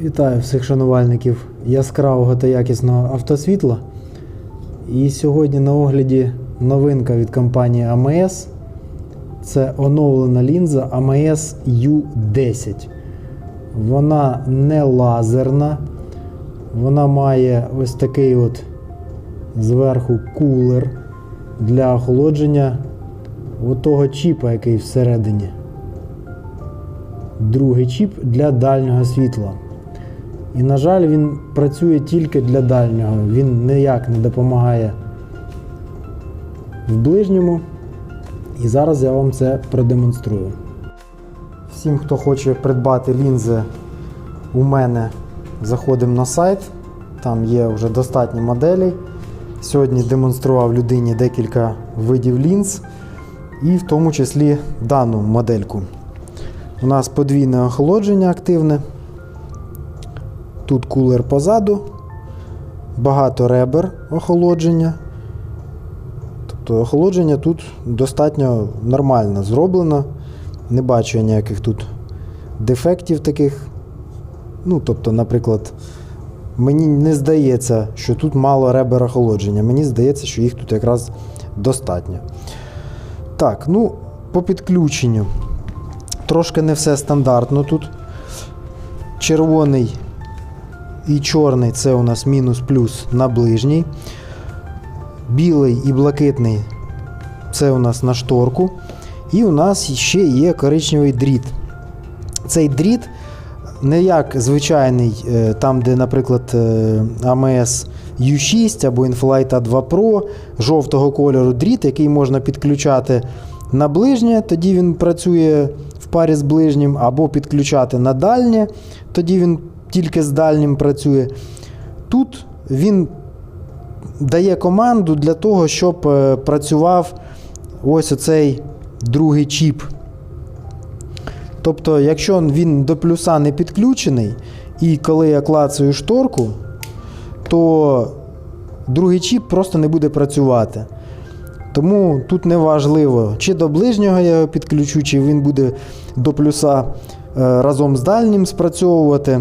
Вітаю всіх шанувальників яскравого та якісного автосвітла. І сьогодні на огляді новинка від компанії AMS. Це оновлена лінза AMS U10. Вона не лазерна. Вона має ось такий от зверху кулер для охолодження того чіпа, який всередині. Другий чіп для дальнього світла. І, на жаль, він працює тільки для дальнього. Він ніяк не допомагає в ближньому. І зараз я вам це продемонструю. Всім, хто хоче придбати лінзи у мене, заходимо на сайт. Там є вже достатньо моделей. Сьогодні демонстрував людині декілька видів лінз, і в тому числі дану модельку. У нас подвійне охолодження активне. Тут кулер позаду, багато ребер охолодження. Тобто охолодження тут достатньо нормально зроблено. Не бачу я ніяких тут дефектів таких. Ну, тобто, наприклад, мені не здається, що тут мало ребер охолодження. Мені здається, що їх тут якраз достатньо. Так, ну, по підключенню. Трошки не все стандартно тут. Червоний і чорний це у нас мінус плюс на ближній. Білий і блакитний це у нас на шторку. І у нас ще є коричневий дріт. Цей дріт не як звичайний, е, там, де, наприклад, е, AMS U6 або Inflight A2 Pro жовтого кольору дріт, який можна підключати на ближнє, тоді він працює в парі з ближнім, або підключати на дальнє, тоді він тільки з дальнім працює. Тут він дає команду для того, щоб е, працював ось оцей другий чіп. Тобто, якщо він до плюса не підключений, і коли я клацаю шторку, то другий чіп просто не буде працювати. Тому тут не важливо, чи до ближнього я його підключу, чи він буде до плюса е, разом з дальнім спрацьовувати.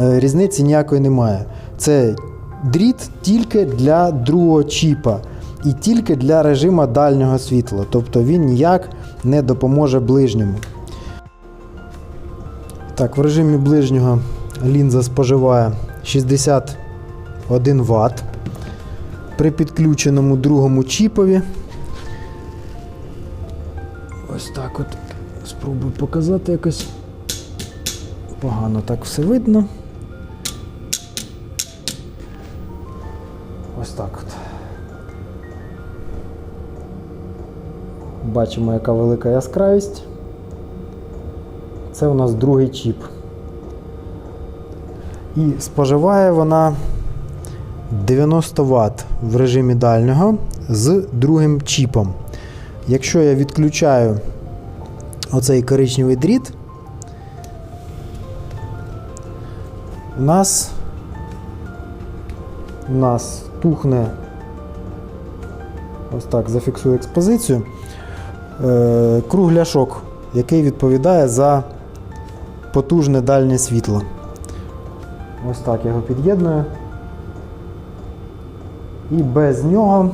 Е, Різниці ніякої немає. Це дріт тільки для другого чіпа і тільки для режиму дальнього світла. Тобто він ніяк не допоможе ближньому. Так, в режимі ближнього лінза споживає 61 Вт. При підключеному другому чіпові. Ось так от. Спробую показати якось. Погано так все видно. Ось так от. Бачимо, яка велика яскравість. Це у нас другий чіп. І споживає вона 90 Вт в режимі дальнього з другим чіпом. Якщо я відключаю оцей коричневий дріт, у нас у нас тухне, ось так зафіксую експозицію, е, кругляшок, який відповідає за потужне дальнє світло. Ось так я його під'єдную. І без нього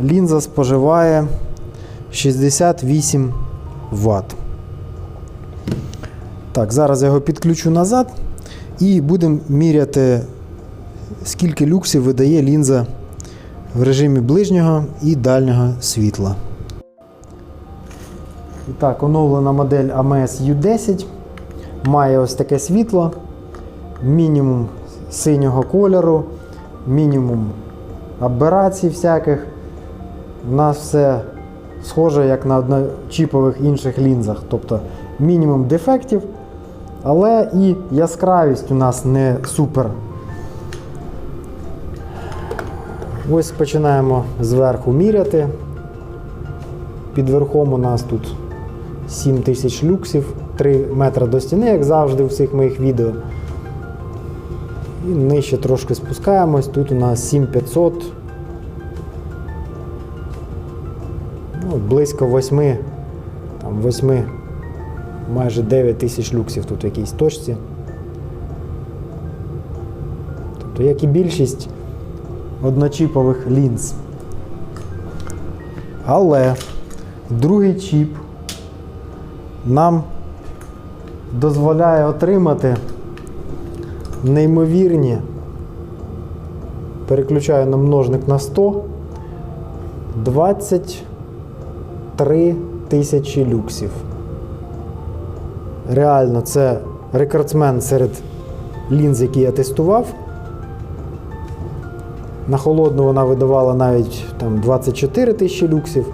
лінза споживає 68 Вт. Так, зараз я його підключу назад і будемо міряти, скільки люксів видає лінза в режимі ближнього і дальнього світла. І так, оновлена модель AMS U10 має ось таке світло, мінімум синього кольору, мінімум аберацій всяких. У нас все схоже як на одночіпових інших лінзах. Тобто мінімум дефектів, але і яскравість у нас не супер. Ось починаємо зверху міряти. Під верхом у нас тут 7000 люксів, 3 метри до стіни, як завжди у всіх моїх відео. І нижче трошки спускаємось. Тут у нас 7500. Ну, близько 8, там 8, майже 9 тисяч люксів тут в якійсь точці. то як і більшість одночіпових лінз. Але другий чіп нам дозволяє отримати неймовірні. Переключаю на множник на 100. 23 тисячі люксів. Реально, це рекордсмен серед лінз, які я тестував. На холодну вона видавала навіть там 24 тисячі люксів.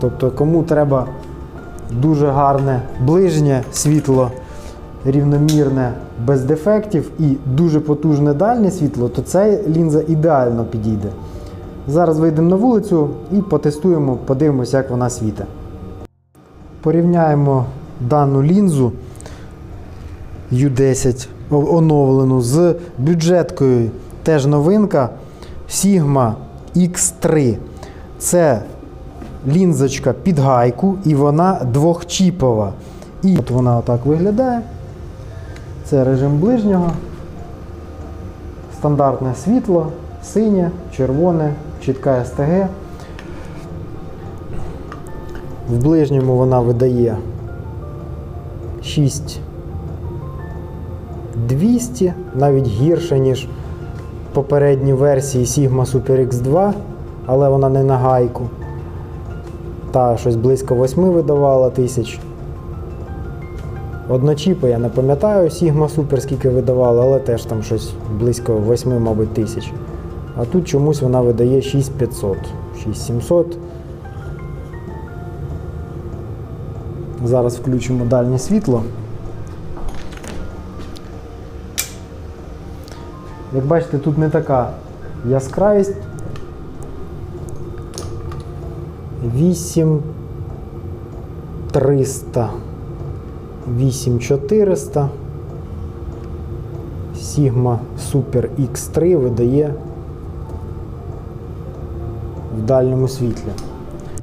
Тобто, кому треба дуже гарне ближнє світло, рівномірне, без дефектів і дуже потужне дальнє світло, то ця лінза ідеально підійде. Зараз вийдемо на вулицю і потестуємо, подивимося, як вона світить. Порівняємо дану лінзу U10 оновлену з бюджеткою, теж новинка Sigma X3. Це лінзочка під гайку і вона двохчіпова. І от вона отак виглядає. Це режим ближнього. Стандартне світло, синє, червоне, чітка СТГ. В ближньому вона видає 6200, навіть гірше, ніж попередні версії Sigma Super X2, але вона не на гайку. Та щось близько 8 видавала тисяч. Одночіпи, я не пам'ятаю, Sigma Super скільки видавала, але теж там щось близько 8, мабуть, тисяч. А тут чомусь вона видає 6500, 6700. Зараз включимо дальнє світло. Як бачите, тут не така яскравість. 8300, 8400. Sigma Super X3 видає в дальньому світлі.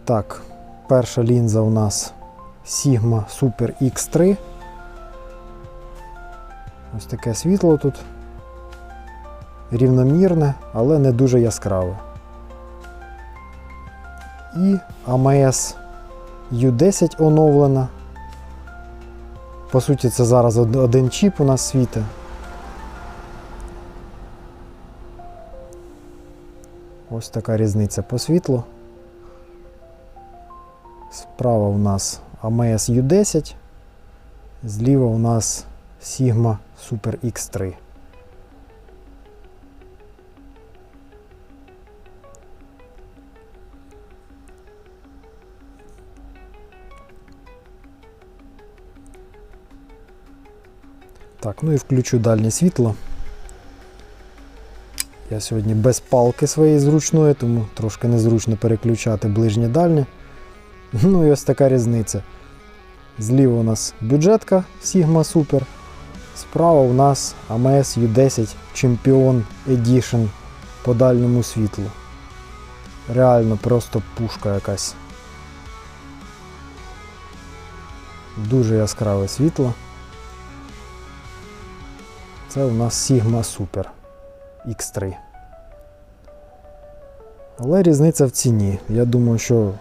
Так, перша лінза у нас Sigma Super X3. Ось таке світло тут. Рівномірне, але не дуже яскраве. І AMS U10 оновлена. По суті, це зараз один чіп у нас світить. Ось така різниця по світлу. Справа у нас AMS U10, зліва у нас Sigma Super X3. Так, ну і включу дальнє світло. Я сьогодні без палки своєї зручної, тому трошки незручно переключати ближнє дальнє. Ну і ось така різниця. Зліва у нас бюджетка Sigma Super. Справа у нас AMS U10 Champion Edition по дальньому світлу. Реально просто пушка якась. Дуже яскраве світло. Це у нас Sigma Super X3. Але різниця в ціні. Я думаю, що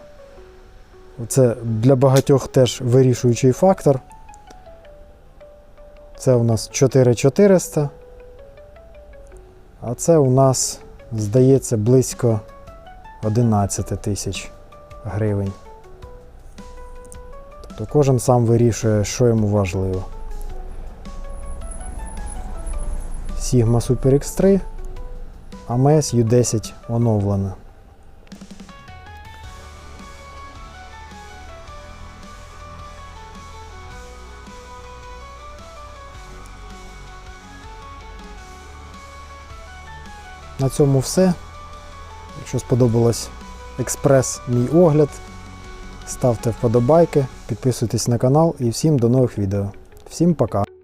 це для багатьох теж вирішуючий фактор. Це у нас 4400. А це у нас, здається, близько 11 тисяч гривень. Тобто кожен сам вирішує, що йому важливо. Sigma Super X3, AMS U10 оновлена. На цьому все. Якщо сподобалось експрес мій огляд, ставте вподобайки, підписуйтесь на канал і всім до нових відео. Всім пока!